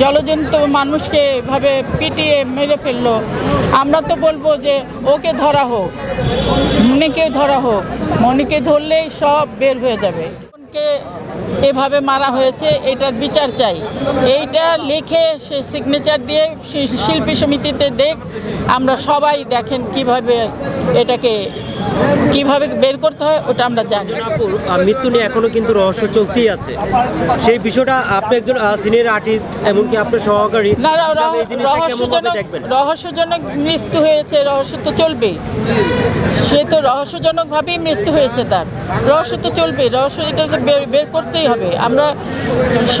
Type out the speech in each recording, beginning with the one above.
জলজন্ত মানুষকে এভাবে পিটিয়ে মেরে ফেলল। আমরা তো বলব যে, ওকে ধরা হোক, মনিকে ধরা হোক, মনিকে ধরলেই সব বের হয়ে যাবে। কে এভাবে মারা হয়েছে এটার বিচার চাই। এইটা লিখে সে সিগনেচার দিয়ে শিল্পী সমিতিতে দেখ আমরা সবাই দেখেন কীভাবে এটাকে কীভাবে বের করতে হয় ওটা আমরা জানি। মৃত্যু নিয়ে এখনও কিন্তু রহস্য চলতেই আছে। সেই বিষয়টা আপনি একজন সিনিয়র আর্টিস্ট এমনকি আপনার সহকারী না রহস্যজনক দেখবেন? রহস্যজনক মৃত্যু হয়েছে রহস্য তো চলবেই। সে তো রহস্যজনকভাবেই মৃত্যু হয়েছে তার। রহস্য তো চলবে, রহস্য এটা তো বের করতেই হবে। আমরা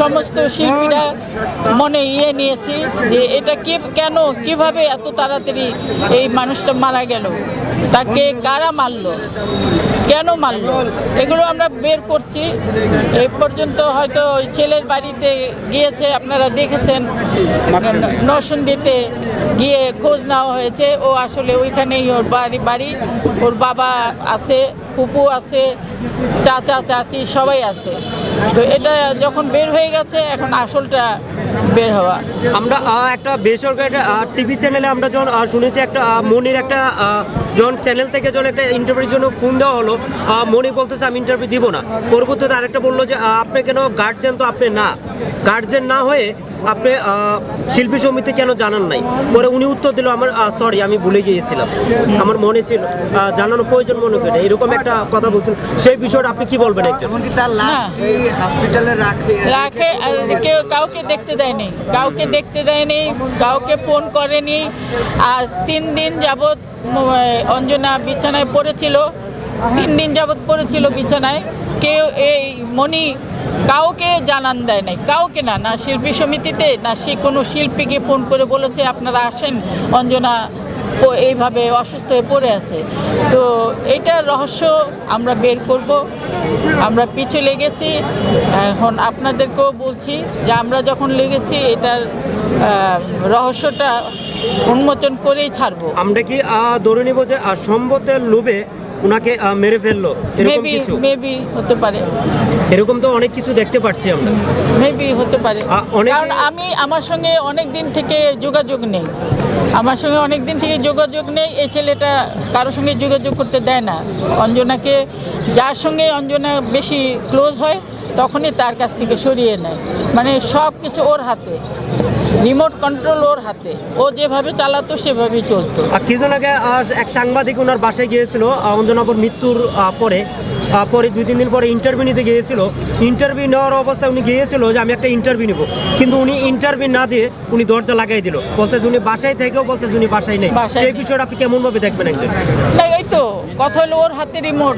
সমস্ত শিল্পীরা মনে ইয়ে নিয়েছি যে এটা কি, কেন, কীভাবে এত তাড়াতাড়ি এই মানুষটা মারা গেল? তাকে কারা মারলো? কেন মারলো এগুলো আমরা বের করছি। এই পর্যন্ত হয়তো ওই ছেলের বাড়িতে গিয়েছে আপনারা দেখেছেন। নরসিংদীতে গিয়ে খোঁজ নেওয়া হয়েছে। ও আসলে ওইখানেই ওর বাড়ি বাড়ি। ওর বাবা আছে ফুপু আছে চাচা চাচি সবাই আছে। তো এটা যখন বের হয়ে গেছে এখন আসলটা বের হওয়া। আমরা একটা বেসরকারি টিভি চ্যানেলে আমরা যখন শুনেছি একটা মনির একটা যখন চ্যানেল থেকে যখন একটা ইন্টারভিউর জন্য ফোন দেওয়া হলো মনি বলতেছে আমি ইন্টারভিউ দিব না। পরবর্তীতে আরেকটা বলল যে আপনি কেন গার্জেন তো আপনি না? গার্জেন না হয়ে আপনি শিল্পী সমিতি কেন জানান নাই? পরে উনি উত্তর দিল আমার সরি আমি ভুলে গিয়েছিলাম। আমার মনে ছিল জানানো প্রয়োজন মনে করে। এরকম একটা কথা বলছেন। সেই বিষয়টা আপনি কি বলবেন একজন? তার লাস্টে হসপিটালে রাখে রাখে আর কেউ কাউকে দেখতে দেয়নি। কাউকে দেখতে দেয়নি, কাউকে ফোন করেনি। আর তিন দিন যাবৎ অঞ্জনা বিছানায় পড়েছিল, তিন দিন যাবৎ পড়েছিল বিছানায়। কেউ এই মনি কাউকে জানান দেয় নাই কাউকে না না শিল্পী সমিতিতে, না সে কোনো শিল্পীকে ফোন করে বলেছে, আপনারা আসেন অঞ্জনা এইভাবে অসুস্থ হয়ে পড়ে আছে। তো এটার রহস্য আমরা বের করব। আমরা পিছু লেগেছি। এখন আপনাদেরকেও বলছি যে আমরা যখন লেগেছি, এটার রহস্যটা উন্মোচন করেই ছাড়বো। আমরা কি ধরে নিব যে সম্পদের লোভে ওনাকে মেরে ফেলল এরকম মেবি কিছু? মেবি হতে পারে। এরকম তো অনেক কিছু দেখতে পাচ্ছি আমরা। মেবি হতে পারে। আ, অনেকে- কারণ আমি আমার সঙ্গে অনেক দিন থেকে যোগাযোগ নেই। আমার সঙ্গে অনেক দিন থেকে যোগাযোগ নেই এই ছেলেটা কারোর সঙ্গে যোগাযোগ করতে দেয় না। অঞ্জনাকে যার সঙ্গে অঞ্জনা বেশি ক্লোজ হয় তখনই তার কাছ থেকে সরিয়ে নেয়। মানে সব কিছু ওর হাতে। রিমোট কন্ট্রোল ওর হাতে। ও যেভাবে চালাতো সেভাবেই চলতো। আর কিছুদিন আগে এক সাংবাদিক ওনার বাসায় গিয়েছিল অঞ্জনাপুর মৃত্যুর পরে। পরে দুই তিন দিন পরে ইন্টারভিউ নিতে গিয়েছিল। ইন্টারভিউ নেওয়ার অবস্থায় উনি গিয়েছিল যে আমি একটা ইন্টারভিউ নিব। কিন্তু উনি ইন্টারভিউ না দিয়ে উনি দরজা লাগাই দিল। বলতেছে উনি বাসায় থেকেও বলতেছে উনি বাসায় নেই। সেই বিষয়টা আপনি কেমন ভাবে দেখবেন একজন কথা হলো ওর হাতে রিমোট।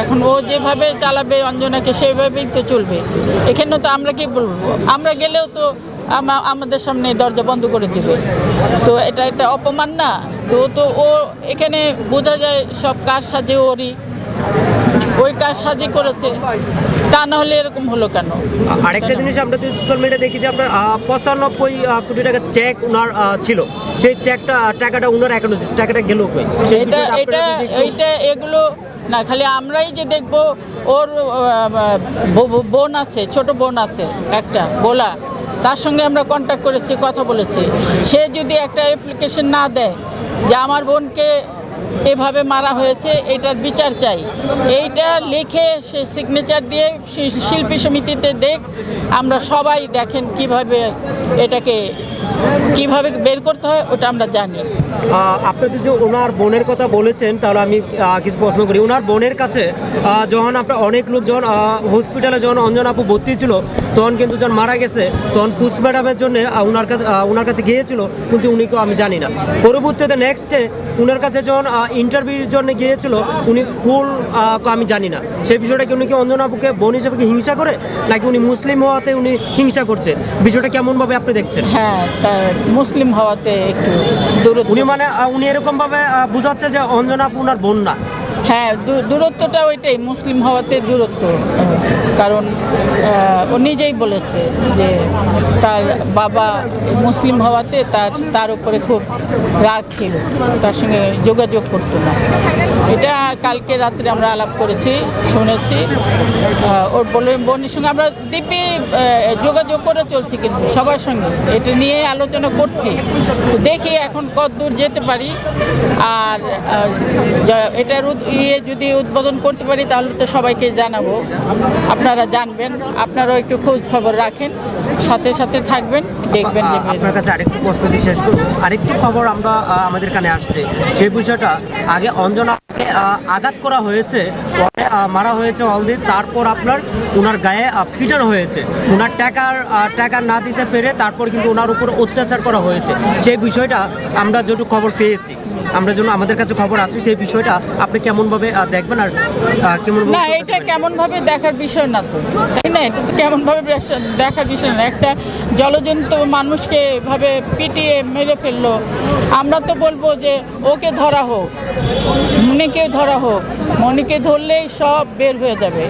এখন ও যেভাবে চালাবে অঞ্জনাকে, সেভাবেই তো চলবে। এখানে তো আমরা কি বলব? আমরা গেলেও তো আমাদের সামনে দরজা বন্ধ করে দিবে। তো এটা একটা অপমান না? তো তো, ও এখানে বোঝা যায় সব কার সাথে ওরই ওই কাজ সাজে করেছে? তা না হলে এরকম হলো কেন? আরেকটা জিনিস আমরা তো সোশ্যাল মিডিয়া দেখি যে আপনার পঁচানব্বই কোটি টাকা চেক ওনার ছিল। সেই চেকটা টাকাটা ওনার অ্যাকাউন্টে টাকাটা গেল কই? এটা এটা এইটা এগুলো না খালি আমরাই যে দেখব ওর বোন আছে ছোট বোন আছে একটা বোলা তার সঙ্গে আমরা কন্ট্যাক্ট করেছি কথা বলেছি। সে যদি একটা অ্যাপ্লিকেশন না দেয় যে আমার বোনকে এভাবে মারা হয়েছে এটার বিচার চাই। এইটা লিখে সে সিগনেচার দিয়ে শিল্পী সমিতিতে দেখ আমরা সবাই দেখেন কীভাবে এটাকে কীভাবে বের করতে হয় ওটা আমরা জানি। আহ, আপনি যে ওনার বোনের কথা বলেছেন তাহলে আমি কিছু প্রশ্ন করি। ওনার বোনের কাছে যখন আপনার অনেক লোক যখন হসপিটালে যখন অঞ্জনা আপু ভর্তি ছিল তখন কিন্তু যখন মারা গেছে তখন পুষ ম্যাডামের জন্য ওনার কাছে ওনার কাছে গিয়েছিল কিন্তু উনি আমি জানি না। পরবর্তীতে নেক্সট ওনার কাছে যখন ইন্টারভিউর জন্য গিয়েছিল উনি ফুল আমি জানি না। সেই বিষয়টাকে উনি কি অঞ্জনা আপুকে বোন হিসেবে কি হিংসা করে নাকি উনি মুসলিম হওয়াতে উনি হিংসা করছে? বিষয়টা কেমনভাবে আপনি দেখছেন? হ্যাঁ মুসলিম হওয়াতে একটু উনি মানে উনি এরকমভাবে বুঝাচ্ছে যে অঞ্জনা আপু উনার বোন না। হ্যাঁ দূরত্বটা ওইটাই, মুসলিম হওয়াতে দূরত্ব। কারণ ও নিজেই বলেছে যে তার বাবা মুসলিম হওয়াতে তার তার উপরে খুব রাগ ছিল, তার সঙ্গে যোগাযোগ করতো না। এটা কালকে রাত্রে আমরা আলাপ করেছি, শুনেছি। ওর বলে, বোনের সঙ্গে আমরা দিব্যি যোগাযোগ করে চলছি কিন্তু সবার সঙ্গে। এটা নিয়ে আলোচনা করছি। দেখি এখন কত দূর যেতে পারি। আর এটার ইয়ে যদি উদ্বোধন করতে পারি, তাহলে তো সবাইকে জানাব। আপনারা জানবেন, আপনারাও একটু খোঁজ খবর রাখেন, সাথে সাথে থাকবেন। দেখবেন আপনার কাছে আরেকটু প্রশ্ন দিয়ে শেষ করব। আরেকটু খবর আমরা আমাদের কানে আসছে। সেই বিষয়টা আগে অঞ্জনাকে আ, আঘাত করা হয়েছে পরে মারা হয়েছে অলদি তারপর আপনার ওনার গায়ে পিটানো হয়েছে। ওনার টাকার টাকা না দিতে পেরে তারপর কিন্তু ওনার উপর অত্যাচার করা হয়েছে। সেই বিষয়টা আমরা যেটুকু খবর পেয়েছি আমরা যেন আমাদের কাছে খবর আছে সেই বিষয়টা আপনি কেমনভাবে দেখবেন আর কেমন না এটা কেমনভাবে দেখার বিষয় না তো। তাই না? এটা তো কেমন ভাবে বেশ- দেখার বিষয় না। একটা জলজন্ত মানুষকে এভাবে পিটিয়ে মেরে ফেলল। আমরা তো বলব যে, ওকে ধরা হোক, মনিকে ধরা হোক, মনিকে ধরলেই সব বের হয়ে যাবে।